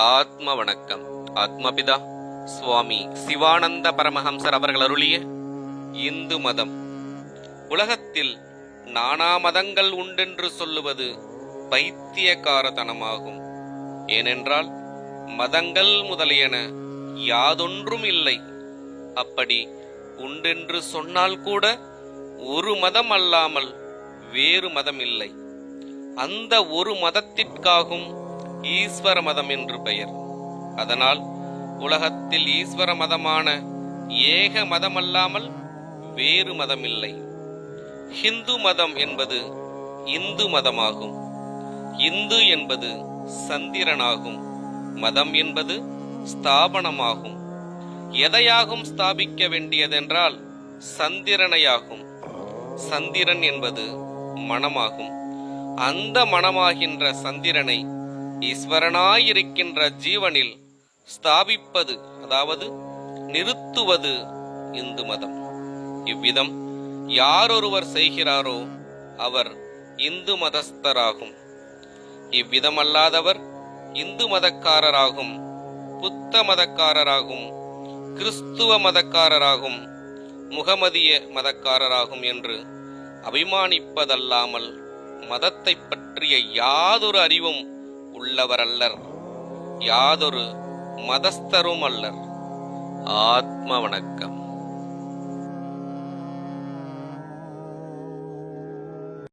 ஆத்ம வணக்கம் ஆத்மபிதா சுவாமி சிவானந்த பரமஹம்சர் அவர்கள் அருளிய இந்து மதம். உலகத்தில் நானா மதங்கள் உண்டென்று சொல்லுவது பைத்தியக்காரத்தனமாகும். ஏனென்றால் மதங்கள் முதலியன யாதொன்றும் இல்லை. அப்படி உண்டென்று சொன்னால் கூட ஒரு மதம் அல்லாமல் வேறு மதம் இல்லை. அந்த ஒரு மதத்திற்காகும் ஈஸ்வர மதம் என்று பெயர். அதனால் உலகத்தில் ஈஸ்வர மதமான ஏக மதமல்லாமல் வேறு மதமில்லை. ஹிந்து மதம் என்பது இந்து மதமாகும். இந்து என்பது சந்திரனாகும். மதம் என்பது ஸ்தாபனமாகும். எதையாகும் ஸ்தாபிக்க வேண்டியதென்றால் சந்திரனையாகும். சந்திரன் என்பது மனமாகும். அந்த மனமாகின்ற சந்திரனை ஈஸ்வரனாயிருக்கின்ற ஜீவனில் ஸ்தாபிப்பது அதாவது நிறுத்துவது இந்து மதம். இவ்விதம் யாரொருவர் செய்கிறாரோ அவர் இந்து மதஸ்தராகும். இவ்விதமல்லாதவர் இந்து மதக்காரராகும் புத்த மதக்காரராகும் கிறிஸ்துவ மதக்காரராகும் முகமதிய மதக்காரராகும் என்று அபிமானிப்பதல்லாமல் மதத்தை பற்றிய யாதொரு அறிவும் உள்ளவரல்லர். யாதொரு மதஸ்தரும் அல்லர் ஆத்ம வணக்கம்.